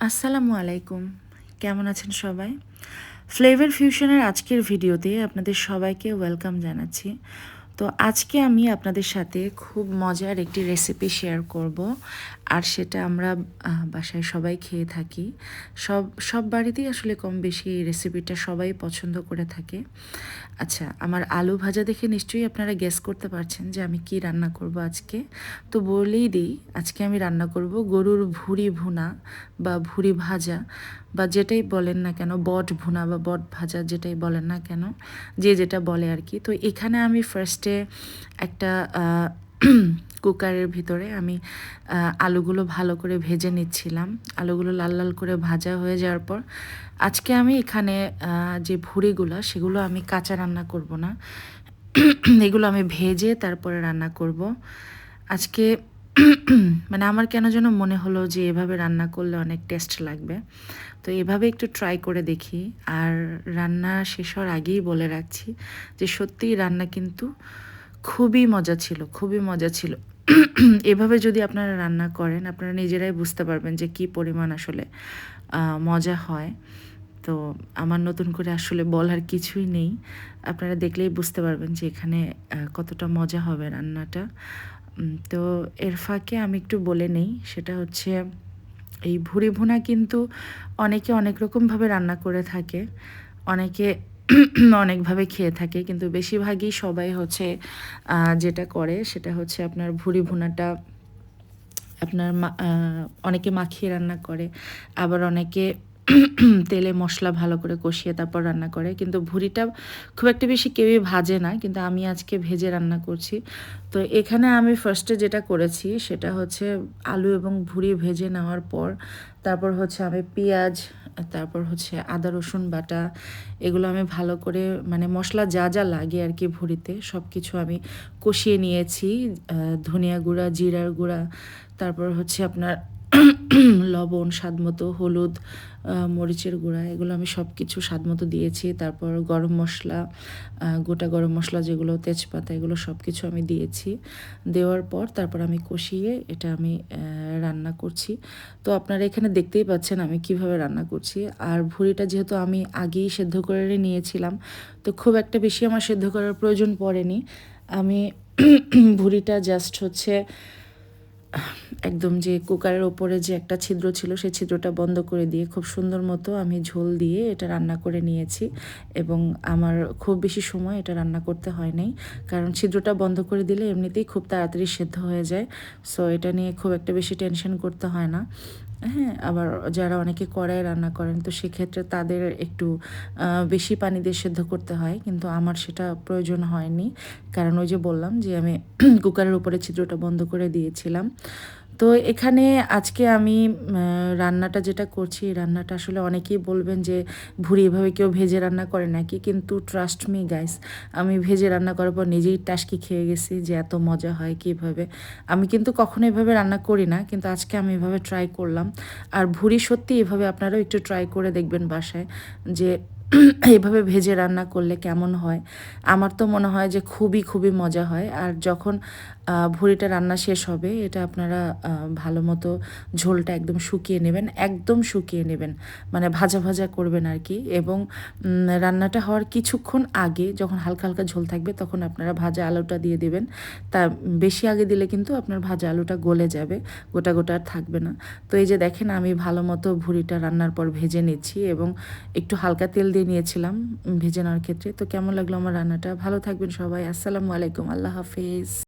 আসসালামু আলাইকুম। কেমন আছেন সবাই? ফ্লেভার ফিউশনের আজকের ভিডিওতে আপনাদের সবাইকে ওয়েলকাম জানাচ্ছি। তো আজকে আমি আপনাদের সাথে খুব মজার একটি রেসিপি শেয়ার করব। আর সেটা আমরা বাসায় সবাই খেয়ে থাকি। সব সব বাড়িতেই আসলে কম বেশি এই রেসিপিটা সবাই পছন্দ করে থাকে। আচ্ছা আমার আলু ভাজা দেখে নিশ্চয়ই আপনারা গেস করতে পারছেন যে আমি কি রান্না করব আজকে। তো বলেই দিই, আজকে আমি রান্না করব গরুর ভুঁড়ি ভুনা বা ভুঁড়ি ভাজা বা যেটাই বলেন না কেন, বট ভুনা বা বট ভাজা যেটাই বলেন না কেন, যে যেটা বলে আর কি। তো এখানে আমি ফার্স্টে একটা কুকারের ভিতরে আমি আলুগুলো ভালো করে ভেজে নিচ্ছিলাম। আলুগুলো লাল লাল করে ভাজা হয়ে যাওয়ার পর আজকে আমি এখানে যে ভুড়িগুলো সেগুলো আমি কাঁচা রান্না করব না। এগুলো আমি ভেজে তারপরে রান্না করব। আজকে মানে আমার কেন যেন মনে হলো যে এভাবে রান্না করলে অনেক টেস্ট লাগবে। তো এভাবে একটু ট্রাই করে দেখি। আর রান্না শেষ হওয়ার আগেই বলে রাখছি যে সত্যিই রান্না কিন্তু খুবই মজা ছিল, খুবই মজা ছিল। এভাবে যদি আপনারা রান্না করেন, আপনারা নিজেরাই বুঝতে পারবেন যে কি পরিমাণ আসলে মজা হয়। তো আমার নতুন করে আসলে বলার কিছুই নেই। আপনারা দেখলেই বুঝতে পারবেন যে এখানে কতটা মজা হবে রান্নাটা। তো এর ফাঁকে আমি একটু বলে নেই। সেটা হচ্ছে এই ভুড়ি ভুনা কিন্তু অনেকে অনেক রকমভাবে রান্না করে থাকে, অনেকে অনেকভাবে খেয়ে থাকে, কিন্তু বেশিরভাগই সবাই হচ্ছে যেটা করে সেটা হচ্ছে আপনার ভুড়ি ভুনাটা আপনার অনেকে মাখিয়ে রান্না করে, আবার অনেকে তেলে মশলা ভালো করে কষিয়ে তারপর রান্না করে। কিন্তু ভুড়িটা খুব একটা বেশি কেউই ভাজে না, কিন্তু আমি আজকে ভেজে রান্না করছি। তো এখানে আমি ফার্স্টে যেটা করেছি সেটা হচ্ছে আলু এবং ভুড়ি ভেজে নেওয়ার পর, তারপর হচ্ছে আমি পেঁয়াজ, তারপর হচ্ছে আদা, রসুন বাটা, এগুলো আমি ভালো করে মানে মশলা যা যা লাগে আর কি ভুড়িতে সব কিছু আমি কষিয়ে নিয়েছি। ধনিয়া গুঁড়া, জিরার গুঁড়া, তারপর হচ্ছে আপনার লবণ স্বাদ মতো হলুদ মরিচের গুঁড়া, এগুলো আমি সব কিছু স্বাদ মতো দিয়েছি। তারপর গরম মশলা গোটা গরম মশলা যেগুলো, তেজপাতা, এগুলো সব কিছু আমি দিয়েছি। দেওয়ার পর তারপর আমি কষিয়ে এটা আমি রান্না করছি। তো আপনারা এখানে দেখতেই পাচ্ছেন আমি কীভাবে রান্না করছি। আর ভুঁড়িটা যেহেতু আমি আগেই সেদ্ধ করে নিয়েছিলাম, তো খুব একটা বেশি আমার সেদ্ধ করার প্রয়োজন পড়েনি। আমি ভুঁড়িটা জাস্ট হচ্ছে একদম যে কুকারের ওপরে যে একটা ছিদ্র ছিল, সেই ছিদ্রটা বন্ধ করে দিয়ে খুব সুন্দর মতো আমি ঝোল দিয়ে এটা রান্না করে নিয়েছি এবং আমার খুব বেশি সময় এটা রান্না করতে হয় নাই। কারণ ছিদ্রটা বন্ধ করে দিলে এমনিতেই খুব তাড়াতাড়ি সেদ্ধ হয়ে যায়। সো এটা নিয়ে খুব একটা বেশি টেনশন করতে হয় না। হ্যাঁ আবার যারা অনেকে কড়াই রান্না করেন, তো সেক্ষেত্রে তাদের একটু বেশি পানি দিয়ে সেদ্ধ করতে হয়। কিন্তু আমার সেটা প্রয়োজন হয়নি। কারণ ওই যে বললাম যে আমি কুকারের উপরে ছিদ্রটা বন্ধ করে দিয়েছিলাম। তো এখানে আজকে আমি রান্নাটা যেটা করছি রান্নাটা আসলে অনেকেই বলবেন যে, ভুড়ি এভাবে কেউ ভেজে রান্না করে নাকি? কিন্তু ট্রাস্ট মি গাইস আমি ভেজে রান্না করার পর নিজেই টাসকি খেয়ে গেছি যে, এত মজা হয় কীভাবে? আমি কিন্তু কখনো এভাবে রান্না করি না, কিন্তু আজকে আমি এভাবে ট্রাই করলাম। আর ভুড়ি সত্যি এভাবে আপনারাও একটু ট্রাই করে দেখবেন বাসায় যে এইভাবে ভেজে রান্না করলে কেমন হয়? আমার তো মনে হয় যে খুবই খুবই মজা হয়। আর যখন ভুড়িটা রান্না শেষ হবে, এটা আপনারা ভালো মতো ঝোলটা একদম শুকিয়ে নেবেন, একদম শুকিয়ে নেবেন। মানে ভাজা ভাজা করবেন আর কি এবং রান্নাটা হওয়ার কিছুক্ষণ আগে যখন হালকা হালকা ঝোল থাকবে, তখন আপনারা ভাজা আলুটা দিয়ে দেবেন। তা, বেশি আগে দিলে কিন্তু আপনার ভাজা আলুটা গলে যাবে, গোটা গোটা আর থাকবে না। তো এই যে দেখেন, আমি ভালো মতো ভুঁড়িটা রান্নার পর ভেজে নিচ্ছি এবং একটু হালকা তেল দিয়ে নিয়েছিলাম ভেজে নেওয়ার ক্ষেত্রে। তো কেমন লাগল আমার রান্নাটা? ভালো থাকবেন সবাই। আসসালামু আলাইকুম। আল্লাহ হাফিজ।